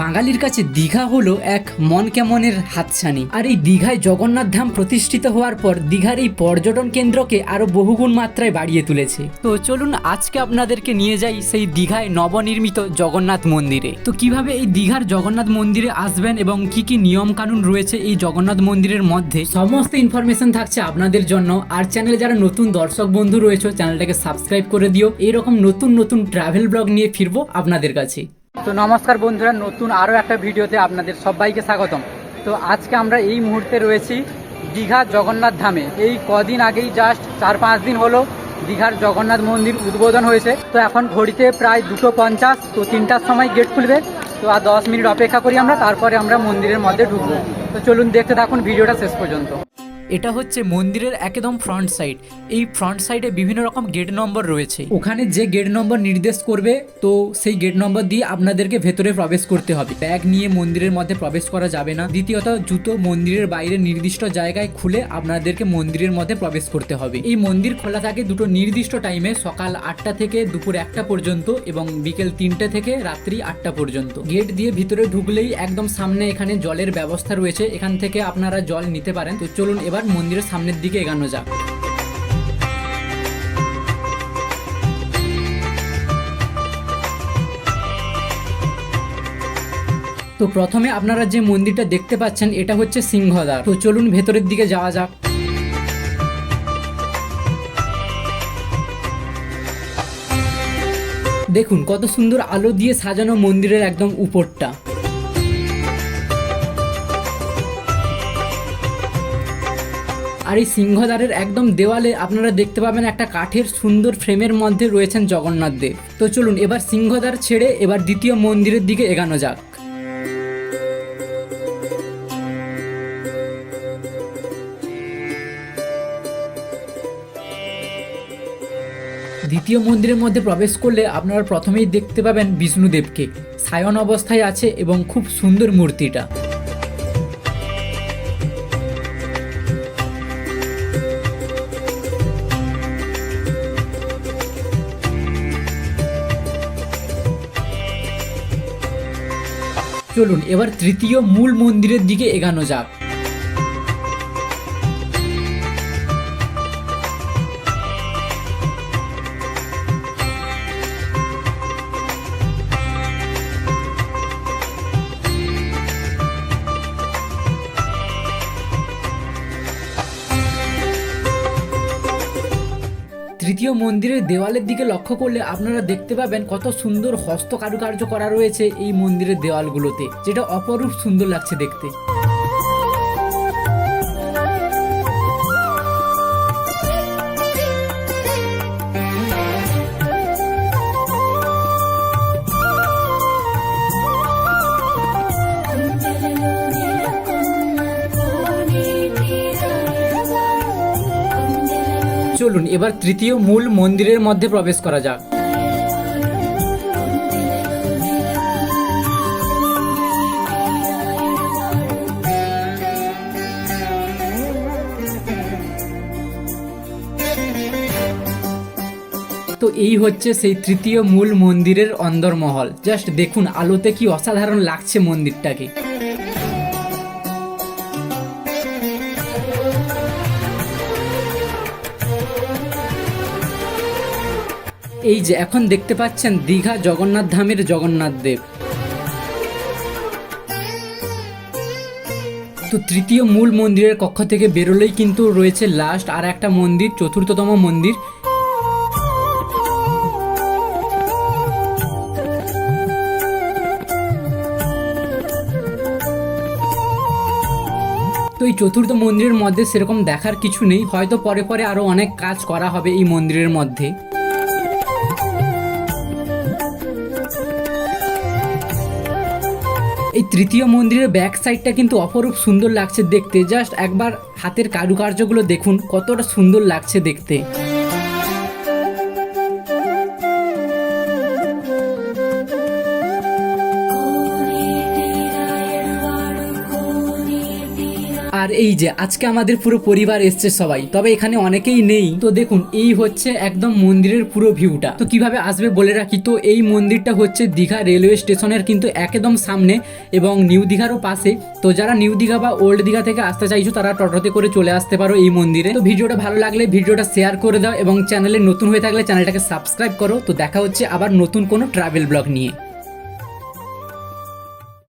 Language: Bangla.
বাঙালির কাছে দীঘা হলো এক মন কেমনের হাতছানি। আর এই দীঘায় জগন্নাথ ধাম প্রতিষ্ঠিত হওয়ার পর দীঘার এই পর্যটন কেন্দ্রকে আরও বহুগুণ মাত্রায় বাড়িয়ে তুলেছে। তো চলুন আজকে আপনাদেরকে নিয়ে যাই সেই দীঘায় নবনির্মিত জগন্নাথ মন্দিরে। তো কীভাবে এই দীঘার জগন্নাথ মন্দিরে আসবেন এবং কি কি নিয়ম কানুন রয়েছে এই জগন্নাথ মন্দিরের মধ্যে, সমস্ত ইনফরমেশন থাকছে আপনাদের জন্য। আর চ্যানেলে যারা নতুন দর্শক বন্ধু রয়েছে চ্যানেলটাকে সাবস্ক্রাইব করে দিও। এইরকম নতুন নতুন ট্রাভেল ব্লগ নিয়ে ফিরবো আপনাদের কাছে। তো নমস্কার বন্ধুরা, নতুন আরও একটা ভিডিওতে আপনাদের সবাইকে স্বাগতম। তো আজকে আমরা এই মুহূর্তে রয়েছি দীঘা জগন্নাথ ধামে। এই কদিন আগেই জাস্ট চার পাঁচ দিন হলো দীঘার জগন্নাথ মন্দির উদ্বোধন হয়েছে। তো এখন ঘড়িতে প্রায় দুটো পঞ্চাশ, তো তিনটার সময় গেট খুলবে। তো আর দশ মিনিট অপেক্ষা করি আমরা, তারপরে আমরা মন্দিরের মধ্যে ঢুকবো। তো চলুন দেখতে থাকুন ভিডিওটা শেষ পর্যন্ত। এটা হচ্ছে মন্দিরের একদম ফ্রন্ট সাইড এই ফ্রন্ট সাইডে বিভিন্ন রকম গেট নম্বর রয়েছে। ওখানে যে গেট নম্বর নির্দেশ করবে, তো সেই গেট নম্বর দিয়ে আপনাদেরকে ভেতরে প্রবেশ করতে হবে। ব্যাগ নিয়ে মন্দিরের মধ্যে প্রবেশ করা যাবে না। দ্বিতীয়ত, জুতো মন্দিরের বাইরে নির্দিষ্ট জায়গায় খুলে আপনাদেরকে মন্দিরের মধ্যে প্রবেশ করতে হবে। এই মন্দির খোলা থাকে দুটো নির্দিষ্ট টাইমে সকাল আটটা থেকে দুপুর একটা পর্যন্ত এবং বিকেল তিনটে থেকে রাত্রি আটটা পর্যন্ত। গেট দিয়ে ভিতরে ঢুকলেই একদম সামনে এখানে জলের ব্যবস্থা রয়েছে। এখান থেকে আপনারা জল নিতে পারেন। তো চলুন, এবার মন্দিরের সামনের দিকে এগানো যাক। তো প্রথমে আপনারা যে মন্দিরটা দেখতে পাচ্ছেন, এটা হচ্ছে সিংহদ্বার। তো চলুন ভেতরের দিকে যাওয়া যাক। দেখুন, কত সুন্দর আলো দিয়ে সাজানো মন্দিরের একদম উপরটা। আর এই সিংহদ্বারের একদম দেওয়ালে আপনারা দেখতে পাবেন একটা কাঠের সুন্দর ফ্রেমের মধ্যে রয়েছেন জগন্নাথ দেব। তো চলুন, এবার সিংহদ্বার ছেড়ে এবার দ্বিতীয় মন্দিরের দিকে এগানো যাক। দ্বিতীয় মন্দিরের মধ্যে প্রবেশ করলে আপনারা প্রথমেই দেখতে পাবেন বিষ্ণুদেবকে। সায়ন অবস্থায় আছে এবং খুব সুন্দর মূর্তিটা। চলুন এবার তৃতীয় মূল মন্দিরের দিকে এগানো যাক। তৃতীয় মন্দিরের দেওয়ালের দিকে লক্ষ্য করলে আপনারা দেখতে পাবেন কত সুন্দর হস্ত কারুকার্য করা রয়েছে এই মন্দিরের দেওয়ালগুলোতে, যেটা অপরূপ সুন্দর লাগছে দেখতে। চলুন, এবার তৃতীয় মূল মন্দিরের মধ্যে প্রবেশ করা যাক। তো এই হচ্ছে সেই তৃতীয় মূল মন্দিরের অন্দরমহল। জাস্ট দেখুন, আলোতে কি অসাধারণ লাগছে মন্দিরটাকে। এই যে এখন দেখতে পাচ্ছেন দীঘা জগন্নাথ ধামের জগন্নাথ দেব। তো তৃতীয় মূল মন্দিরের কক্ষ থেকে বেরোলেই কিন্তু রয়েছে লাস্ট আর একটা মন্দির, চতুর্থতম মন্দির। তো এই চতুর্থ মন্দিরের মধ্যে সেরকম দেখার কিছু নেই, হয়তো পরে পরে আরও অনেক কাজ করা হবে এই মন্দিরের মধ্যে। এই তৃতীয় মন্দিরের ব্যাক সাইডটা কিন্তু অপরূপ সুন্দর লাগছে দেখতে। জাস্ট একবার হাতের কারুকার্যগুলো দেখুন, কতটা সুন্দর লাগছে দেখতে। আর এই যে, আজকে আমাদের পুরো পরিবার এসছে সবাই, তবে এখানে অনেকেই নেই। তো দেখুন, এই হচ্ছে একদম মন্দিরের পুরো ভিউটা তো কীভাবে আসবে বলে রাখি, তো এই মন্দিরটা হচ্ছে দীঘা রেলওয়ে স্টেশনের কিন্তু একদম সামনে এবং নিউ দীঘারও পাশে। তো যারা নিউ দীঘা বা ওল্ড দীঘা থেকে আসতে চাইছো, তারা টোটোতে করে চলে আসতে পারো এই মন্দিরে। তো ভিডিওটা ভালো লাগলে ভিডিওটা শেয়ার করে দাও এবং চ্যানেলে নতুন হয়ে থাকলে চ্যানেলটাকে সাবস্ক্রাইব করো। তো দেখা হচ্ছে আবার নতুন কোনো ট্রাভেল ব্লগ নিয়ে।